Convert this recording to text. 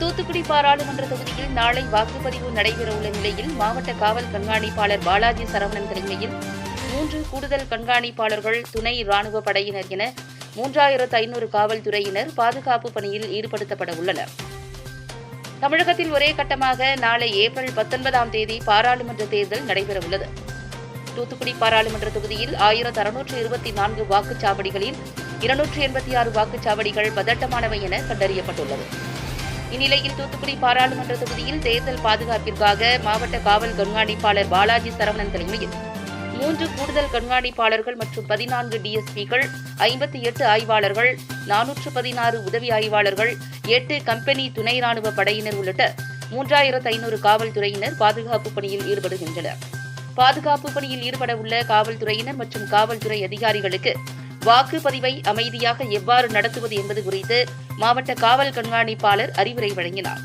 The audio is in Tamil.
தூத்துக்குடி பாராளுமன்ற தொகுதியில் நாளை வாக்குப்பதிவு நடைபெறவுள்ள நிலையில் மாவட்ட காவல் கண்காணிப்பாளர் பாலாஜி சரவணன் தலைமையில் மூன்று கூடுதல் கண்காணிப்பாளர்கள் துணை ராணுவ படையினர் என மூன்றாயிரத்து ஐநூறு காவல்துறையினர் பாதுகாப்பு பணியில் ஈடுபடுத்தப்பட உள்ளனர். தமிழகத்தில் ஒரே கட்டமாக நாளை ஏப்ரல் பத்தொன்பதாம் தேதி பாராளுமன்ற தேர்தல் நடைபெறவுள்ளது. தூத்துக்குடி பாராளுமன்ற தொகுதியில் ஆயிரத்து அறுநூற்று இருபத்தி நான்கு வாக்குச்சாவடிகளில் இருநூற்று எண்பத்தி ஆறு வாக்குச்சாவடிகள் பதட்டமானவை என கண்டறியப்பட்டுள்ளது. இந்நிலையில் தூத்துக்குடி பாராளுமன்ற தொகுதியில் தேர்தல் பாதுகாப்பிற்காக மாவட்ட காவல் கண்காணிப்பாளர் பாலாஜி சரவணன் தலைமையில் மூன்று கூடுதல் கண்காணிப்பாளர்கள் மற்றும் பதினான்கு டிஎஸ்பிகள் ஐம்பத்தி எட்டு ஆய்வாளர்கள் நானூற்று பதினாறு உதவி ஆய்வாளர்கள் எட்டு கம்பெனி துணை ராணுவ படையினர் உள்ளிட்ட மூன்றாயிரத்து ஐநூறு காவல்துறையினர் பாதுகாப்பு பணியில் ஈடுபடுகின்றனர். பாதுகாப்பு பணியில் ஈடுபட உள்ள காவல்துறையினர் மற்றும் காவல்துறை அதிகாரிகளுக்கு வாக்குப்பதிவை அமைதியாக எவ்வாறு நடத்துவது என்பது குறித்து மாவட்ட காவல் கண்காணிப்பாளர் அறிவுரை வழங்கினார்.